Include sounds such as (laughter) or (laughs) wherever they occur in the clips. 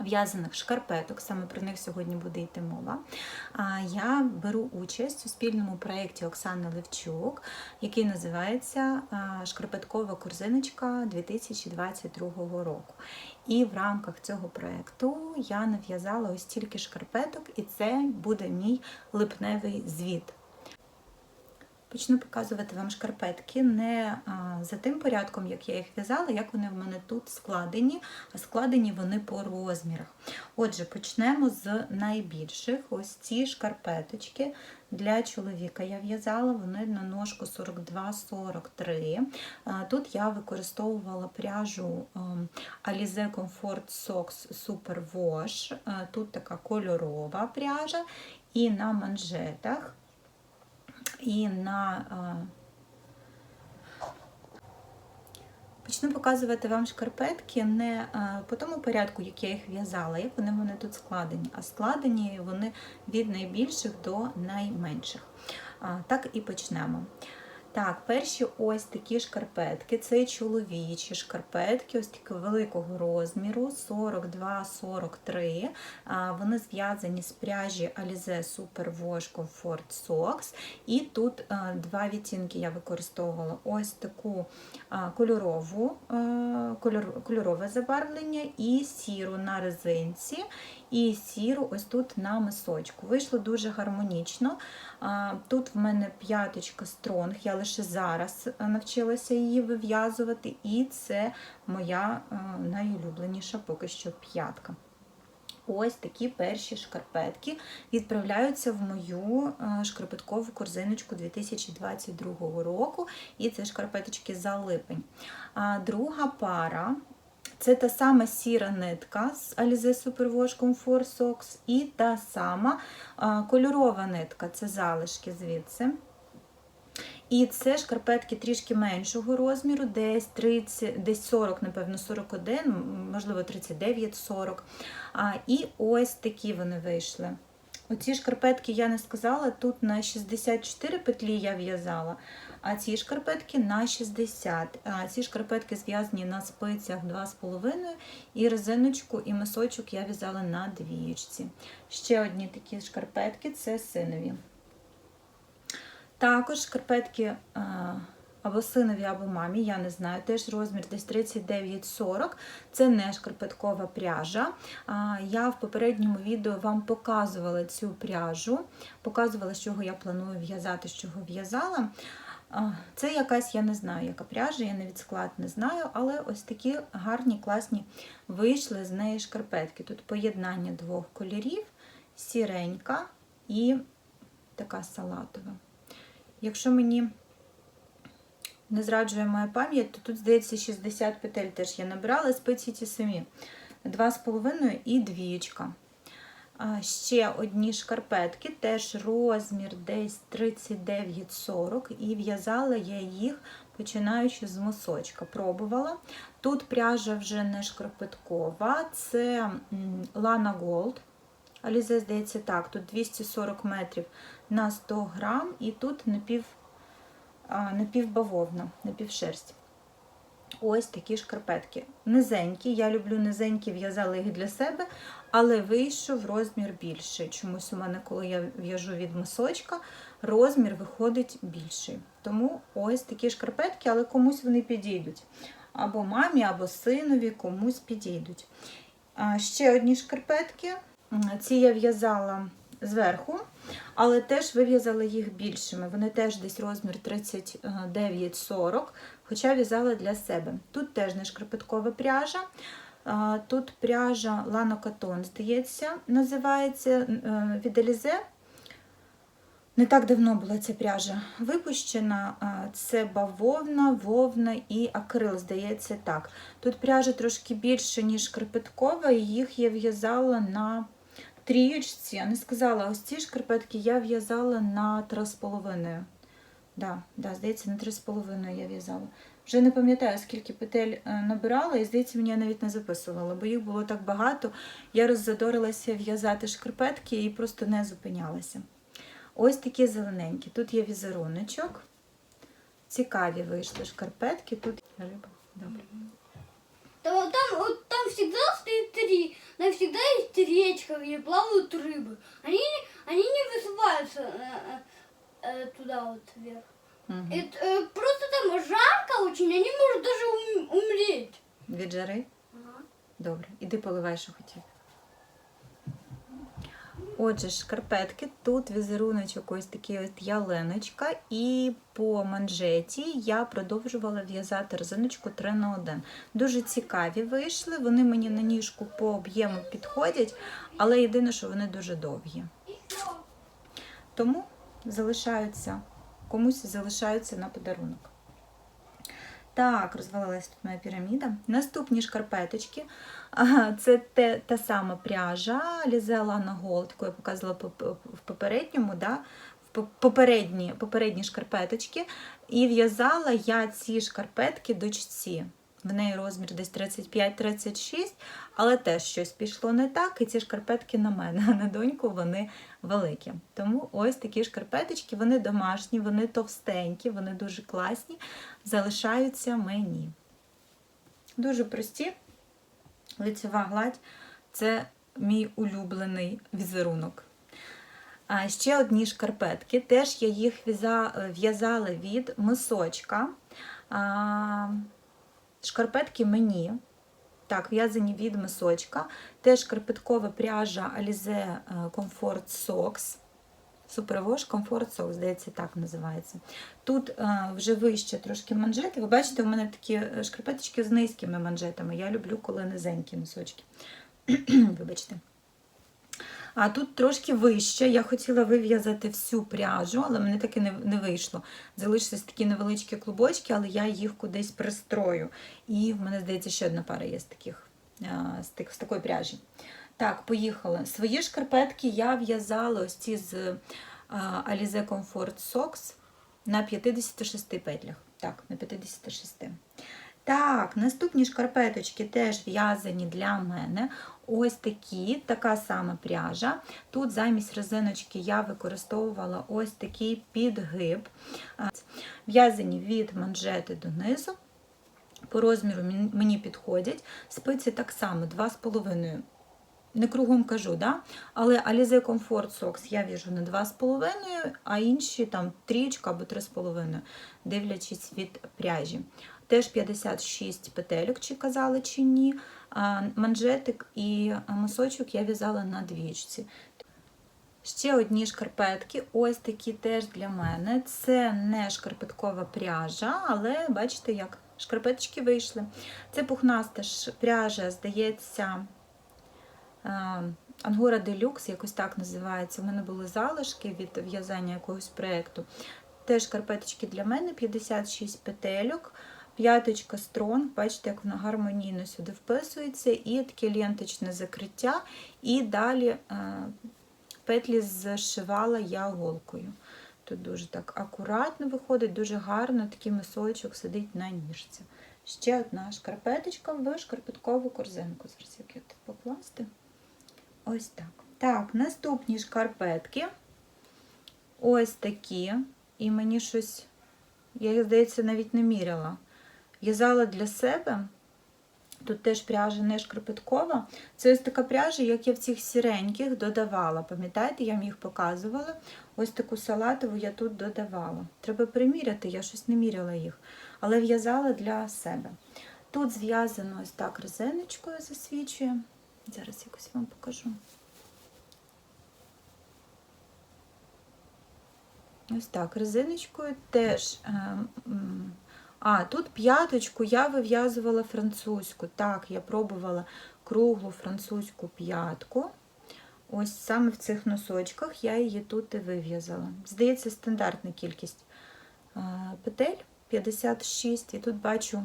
в'язаних шкарпеток. Саме про них сьогодні буде йти мова. Я беру участь у спільному проєкті Оксани Левчук, який називається Шкарпеткова корзиночка 2022 року. І в рамках цього проєкту я нав'язала ось стільки шкарпеток, і це буде мій липневий звіт. Почну показувати вам шкарпетки не за тим порядком, як я їх в'язала, як вони в мене тут складені, а складені вони по розмірах. Отже, почнемо з найбільших. Ось ці шкарпеточки для чоловіка я в'язала, вони на ножку 42-43. Тут я використовувала пряжу Alize Comfort Socks Super Wash. Тут така кольорова пряжа, і на манжетах і на почну показувати вам шкарпетки не по тому порядку, як я їх в'язала, як вони вони тут складені, а складені вони від найбільших до найменших. Так і почнемо. Так, перші ось такі шкарпетки, це чоловічі шкарпетки, ось такого великого розміру, 42-43. Вони зв'язані з пряжі Alize Super Wash Comfort Socks. І тут два відтінки я використовувала ось таку кольорову, кольор, кольорове забарвлення і сіру на резинці, і сіру ось тут на мисочку. Вийшло дуже гармонічно. Тут в мене п'яточка стронг, я лише зараз е, навчилася її вив'язувати, і це моя е, найулюбленіша поки що п'ятка. Ось такі перші шкарпетки відправляються в мою е, шкарпеткову корзиночку 2022 року, і це шкарпеточки за липень. А друга пара це та сама сіра нитка з Alize Superwash Comfort Socks і та сама кольорова нитка це залишки звідси. І це шкарпетки трішки меншого розміру, десь 30, десь 40, напевно, 41, можливо, 39-40. І ось такі вони вийшли. Оці шкарпетки я не сказала, тут на 64 петлі я в'язала, а ці шкарпетки на 60. А ці шкарпетки зв'язані на спицях 2,5 і резиночку і мисочок я в'язала на двієчці. Ще одні такі шкарпетки це синові. Також шкарпетки або синові, або мамі, я не знаю, теж розмір десь 39-40. Це не шкарпеткова пряжа. Я в попередньому відео вам показувала цю пряжу, показувала, з чого я планую в'язати, з чого в'язала. Це якась, я не знаю, яка пряжа, я навіть склад не знаю, але ось такі гарні, класні вийшли з неї шкарпетки. Тут поєднання двох кольорів, сіренька і така салатова. Якщо мені не зраджує моя пам'ять, то тут, здається, 60 петель теж я набирала, спиці ті самі. 2,5 і двієчка. Ще одні шкарпетки, теж розмір десь 39-40, і в'язала я їх, починаючи з мосочка. Пробувала. Тут пряжа вже не шкарпеткова, це Lana Gold. Алізе, здається, так, тут 240 метрів на 100 грам, і тут напів, напівбавовна, напівшерсть. Ось такі шкарпетки. Низенькі. Я люблю низенькі, в'язала їх для себе, але вийшов розмір більший. Чомусь у мене, коли я в'яжу від мисочка, розмір виходить більший. Тому ось такі шкарпетки, але комусь вони підійдуть. Або мамі, або синові, комусь підійдуть. Ще одні шкарпетки. Ці я в'язала зверху, але теж вив'язала їх більшими. Вони теж десь розмір 39-40, хоча в'язала для себе. Тут теж не шкарпеткова пряжа. Тут пряжа Cotton, здається, називається е, від Alize. Не так давно була ця пряжа випущена. Це бавовна, вовна і акрил, здається, так. Тут пряжа трошки більше, ніж шкарпеткова, і їх я в'язала на трієчці, я не сказала, ось ці шкарпетки я в'язала на 3,5. Да, да, здається, на 3,5 я в'язала. Вже не пам'ятаю, скільки петель е, набирала, і здається, мені я навіть не записувала, бо їх було так багато. Я роззадорилася в'язати шкарпетки і просто не зупинялася. Ось такі зелененькі. Тут є візеруночок. Цікаві вийшли шкарпетки. Тут риба. Добре. Там, там, там стоит три, там всегда есть речка, где плавают рыбы. Они, не- они не высыпаются э, э, э, туда вот вверх. Угу. Это, э, просто там жарко очень, они могут даже ум- умереть. Від жари? Добре, іди поливай, що хотів. Отже, шкарпетки, тут візеруночок ось такий от яленочка, і по манжеті я продовжувала в'язати резиночку 3 на 1. Дуже цікаві вийшли, вони мені на ніжку по об'єму підходять, але єдине, що вони дуже довгі. Тому залишаються, комусь залишаються на подарунок. Так, розвалилась тут моя піраміда. Наступні шкарпеточки. Це те, та сама пряжа Лізела на Голд, яку я показувала в попередньому, да? в попередні, попередні шкарпеточки. І в'язала я ці шкарпетки дочці. В неї розмір десь 35-36, але теж щось пішло не так, і ці шкарпетки на мене, (laughs) а на доньку вони великі. Тому ось такі шкарпеточки, вони домашні, вони товстенькі, вони дуже класні, залишаються мені. Дуже прості. Лицева гладь це мій улюблений візерунок. А ще одні шкарпетки. Теж я їх в'язала від мисочка. А, Шкарпетки мені. Так, в'язані від мисочка. Теж шкарпеткова пряжа Alize Comfort Socks. Супервош Comfort Socks, здається, так називається. Тут е, вже вище трошки манжети. Ви бачите, у мене такі е, шкарпеточки з низькими манжетами. Я люблю, коли низенькі носочки. (clears throat) Вибачте. А тут трошки вище. Я хотіла вив'язати всю пряжу, але мене таки не, не вийшло. Залишились такі невеличкі клубочки, але я їх кудись пристрою. І в мене, здається, ще одна пара є з таких, з, тих, з такої пряжі. Так, поїхали. Свої шкарпетки я в'язала ось ці з а, Alize Comfort Socks на 56 петлях. Так, на 56. Так, наступні шкарпеточки теж в'язані для мене. Ось такі, така сама пряжа. Тут замість резиночки я використовувала ось такий підгиб. В'язані від манжети донизу. По розміру мені- підходять. Спиці так само 2,5. Не кругом кажу, да? але Alize Comfort Socks я в'яжу на 2,5, а інші там трієчка або 3,5, дивлячись від пряжі. Теж 56 петельок, чи казали, чи ні. Манжетик і мисочок я в'язала на двічці. Ще одні шкарпетки, ось такі теж для мене. Це не шкарпеткова пряжа, але бачите, як шкарпеточки вийшли. Це пухнаста пряжа, здається, е, Ангора Делюкс, якось так називається. У мене були залишки від в'язання якогось проєкту. Теж шкарпеточки для мене, 56 петельок. П'яточка строн, бачите, як вона гармонійно сюди вписується, і таке ленточне закриття. І далі е, петлі зшивала я голкою. Тут дуже так акуратно виходить, дуже гарно такий мисочок сидить на ніжці. Ще одна шкарпеточка в шкарпеткову корзинку. Зараз як її тут покласти. Ось так. Так, наступні шкарпетки. Ось такі. І мені щось, я здається, навіть не міряла. В'язала для себе. Тут теж пряжа не шкарпеткова. Це ось така пряжа, як я в цих сіреньких додавала. Пам'ятаєте, я вам їх показувала. Ось таку салатову я тут додавала. Треба приміряти, я щось не міряла їх, але в'язала для себе. Тут зв'язано ось так резиночкою засвічує. Зараз якось вам покажу. Ось так, резиночкою теж. е, А, тут п'яточку я вив'язувала французьку. Так, я пробувала круглу французьку п'ятку. Ось саме в цих носочках я її тут і вив'язала. Здається, стандартна кількість е, петель 56. І тут бачу,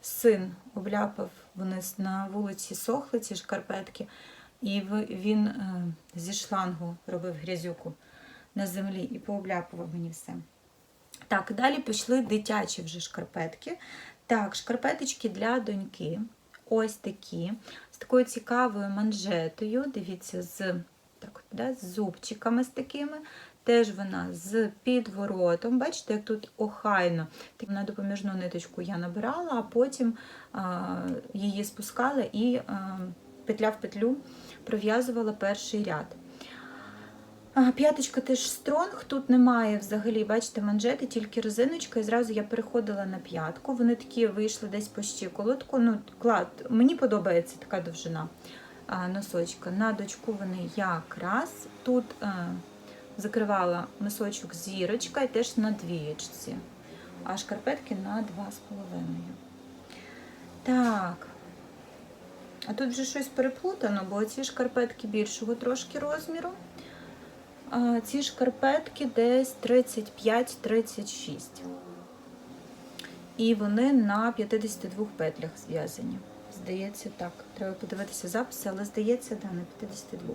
син обляпав, вони на вулиці сохли ці шкарпетки. і він е, зі шлангу робив грязюку на землі і пообляпував мені все. Так, далі пішли дитячі вже шкарпетки. Так, шкарпеточки для доньки. Ось такі, з такою цікавою манжетою. Дивіться, з, так, да, з зубчиками з такими. Теж вона з підворотом. Бачите, як тут охайно. На допоміжну ниточку я набирала, а потім а, її спускала і а, петля в петлю пров'язувала перший ряд. П'яточка теж стронг, тут немає взагалі, бачите, манжети, тільки резиночка, і зразу я переходила на п'ятку. Вони такі вийшли десь по щиколотку. Ну, клад. Мені подобається така довжина носочка. На дочку вони якраз тут а, закривала носочок зірочка і теж на двієчці, а шкарпетки на 2,5. Так. А тут вже щось переплутано, бо ці шкарпетки більшого трошки розміру. Ці шкарпетки десь 35-36. І вони на 52 петлях зв'язані. Здається, так. Треба подивитися записи, але здається, да, на 52.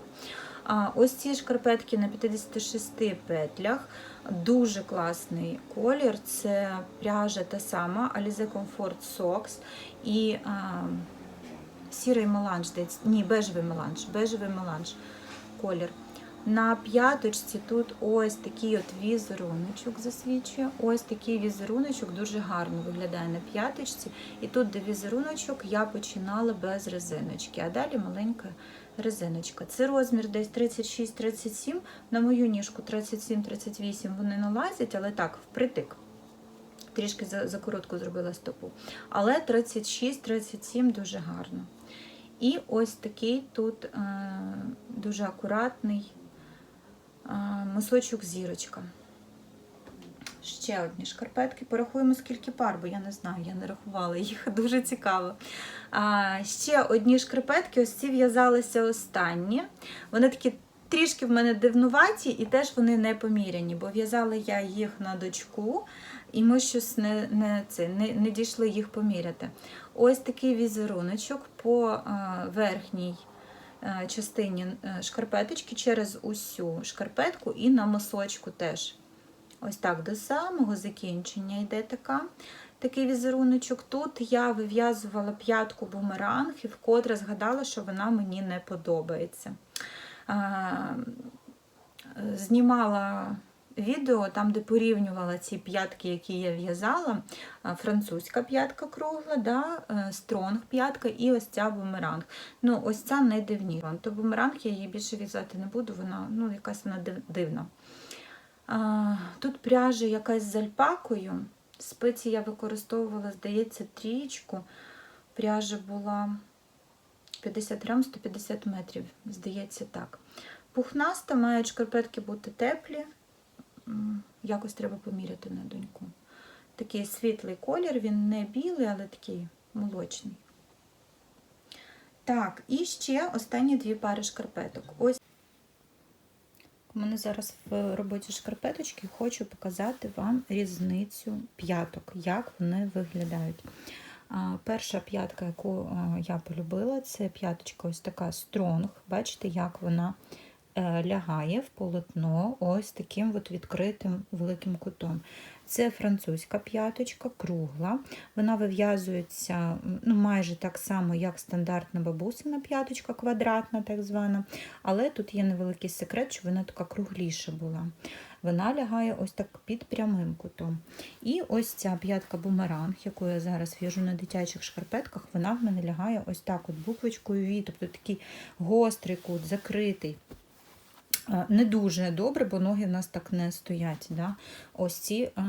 А ось ці шкарпетки на 56 петлях. Дуже класний колір. Це пряжа та сама Alize Comfort Socks. І а, сірий меланж. Ні, бежевий меланж, бежевий меланж колір. На п'яточці тут ось такий от візеруночок засвічує. Ось такий візеруночок дуже гарно виглядає на п'яточці. І тут, де візеруночок, я починала без резиночки, а далі маленька резиночка. Це розмір десь 36-37. На мою ніжку 37-38 вони налазять, але так, впритик. Трішки за, за зробила стопу. Але 36-37 дуже гарно. І ось такий тут е, дуже акуратний мисочок зірочка. Ще одні шкарпетки. Порахуємо, скільки пар, бо я не знаю, я не рахувала їх, (laughs) дуже цікаво. А, ще одні шкарпетки, ось ці в'язалися останні. Вони такі трішки в мене дивнуваті, і теж вони не поміряні, бо в'язала я їх на дочку, і ми щось не, не, це, не, не дійшли їх поміряти. Ось такий візеруночок по е, верхній частині е, шкарпеточки через усю шкарпетку і на мисочку теж. Ось так до самого закінчення йде така. Такий візеруночок. Тут я вив'язувала п'ятку бумеранг і вкотре згадала, що вона мені не подобається. Знімала відео, там, де порівнювала ці п'ятки, які я в'язала. Французька п'ятка кругла, да? е, стронг п'ятка і ось ця бумеранг. Ну, ось ця не дивні. То бумеранг я її більше в'язати не буду, вона ну, якась вона дивна. Тут пряжа якась з альпакою. Спиці я використовувала, здається, трієчку. Пряжа була 50 грам 150 метрів, здається, так. Пухнаста, мають шкарпетки бути теплі. Якось треба поміряти на доньку. Такий світлий колір, він не білий, але такий молочний. Так, і ще останні дві пари шкарпеток. Ось у мене зараз в роботі шкарпеточки хочу показати вам різницю п'яток, як вони виглядають. Перша п'ятка, яку я полюбила, це п'яточка ось така стронг. Бачите, як вона лягає в полотно ось таким от відкритим великим кутом. Це французька п'яточка, кругла. Вона вив'язується ну, майже так само, як стандартна бабусина п'яточка, квадратна, так звана. Але тут є невеликий секрет, що вона така кругліша була. Вона лягає ось так під прямим кутом. І ось ця п'ятка бумеранг, яку я зараз в'яжу на дитячих шкарпетках, вона в мене лягає ось так, от буквочкою V, тобто такий гострий кут, закритий. Е, Не дуже добре, бо ноги в нас так не стоять. Да? Ось ці, е,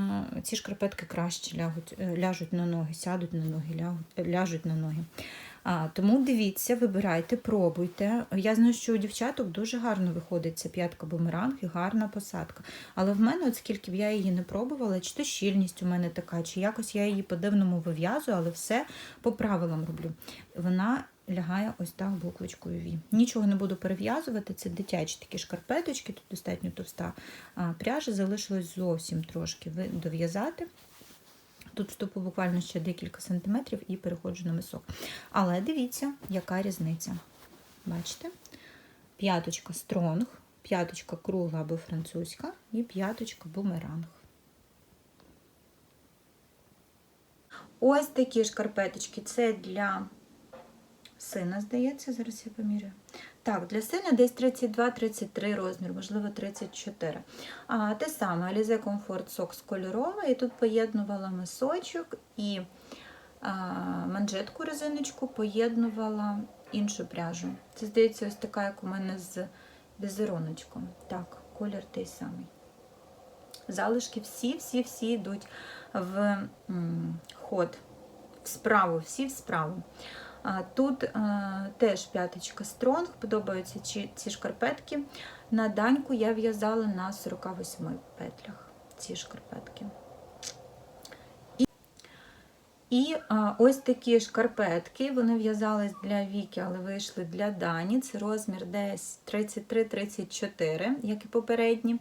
ці шкарпетки краще ляжуть, ляжуть на ноги, сядуть на ноги, лягуть, ляжуть на ноги. А, тому дивіться, вибирайте, пробуйте. Я знаю, що у дівчаток дуже гарно виходить ця п'ятка бумеранг і гарна посадка. Але в мене, от скільки б я її не пробувала, чи то щільність у мене така, чи якось я її по-дивному вив'язую, але все по правилам роблю. Вона лягає ось так буквочкою V. Нічого не буду перев'язувати, це дитячі такі шкарпеточки, тут достатньо товста пряжа, залишилось зовсім трошки дов'язати. Тут стопу буквально ще декілька сантиметрів і переходжу на мисок. Але дивіться, яка різниця. Бачите? п'яточка стронг, п'яточка кругла або французька і п'яточка бумеранг. Ось такі шкарпеточки. Це для сина, здається, зараз я поміряю. Так, для сина десь 32-33 розмір, можливо, 34. А, те саме Alize Comfort Socks кольорова, і тут поєднувала мисочок і а, манжетку резиночку поєднувала іншу пряжу. Це, здається, ось така, як у мене з візеруночком. Так, колір той самий. Залишки всі-всі-всі йдуть в м, ход, в справу, всі в справу. Тут е, теж п'яточка стронг, подобаються ці, шкарпетки. На даньку я в'язала на 48 петлях ці шкарпетки. І, ось такі шкарпетки, вони в'язались для Віки, але вийшли для Дані. Це розмір десь 33-34, як і попередні.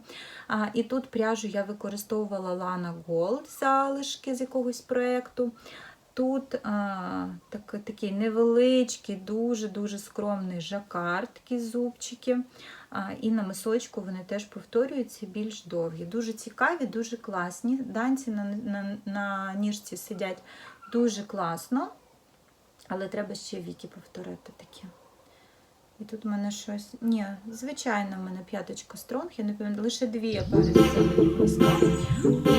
І тут пряжу я використовувала Lana Gold залишки з якогось проєкту. Тут а, так, такий невеличкий, дуже-дуже скромний жакар, такі зубчики. А, і на мисочку вони теж повторюються більш довгі. Дуже цікаві, дуже класні. Данці на, на, на ніжці сидять дуже класно, але треба ще віки повторити такі. І тут в мене щось. Ні, звичайно, в мене п'яточка стронг, я не пам'ятаю, лише дві я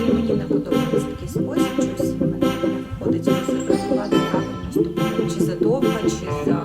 І мені не подобається такий спосіб, щось виходить розрахувати правильно ступінь. Чи задовго, чи за